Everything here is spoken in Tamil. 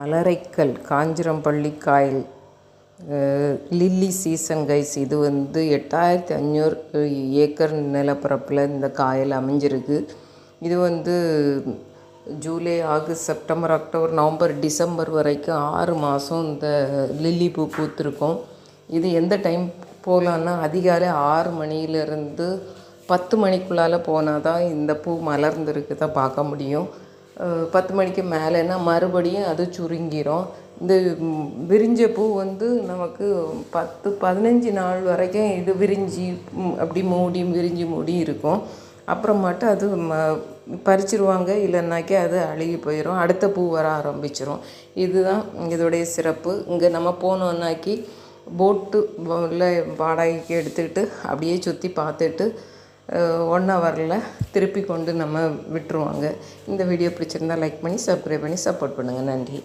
மலரைக்கல் காஞ்சிரம்பள்ளி காயல் லில்லி சீசன் கைஸ் இது வந்து எட்டாயிரத்தி அஞ்சூறு ஏக்கர் நிலப்பரப்பில் இந்த காயல் அமைஞ்சிருக்கு. இது வந்து July August September October November December வரைக்கும் ஆறு மாதம் இந்த லில்லி பூ பூத்திருக்கும். இது எந்த டைம் போகலான்னா அதிகாலை ஆறு மணியிலேருந்து பத்து மணிக்குள்ளால் போனால் தான் இந்த பூ மலர்ந்துருக்குதான் பார்க்க முடியும். பத்து மணிக்கு மேலேனா மறுபடியும் அது சுருங்கிடும் இந்த விரிஞ்ச பூ வந்து நமக்கு பத்து பதினஞ்சு நாள் வரைக்கும் இது விரிஞ்சு அப்படி மூடி விரிஞ்சு மூடி இருக்கும். அப்புறமாட்டு அது ம பறிச்சிருவாங்க இல்லைன்னாக்கி அது அழுகி போயிடும் அடுத்த பூ வர ஆரம்பிச்சிரும். இதுதான் இதோடைய சிறப்பு. இங்கே நம்ம போனோன்னாக்கி போட்டு வாடகைக்கு எடுத்துக்கிட்டு அப்படியே சுற்றி பார்த்துட்டு ஒன் ஹவரில் திருப்பி கொண்டு நம்ம விட்டுருவாங்க. இந்த வீடியோ பிடிச்சிருந்தா லைக் பண்ணி சப்ஸ்கிரைப் பண்ணி சப்போர்ட் பண்ணுங்கள் நன்றி.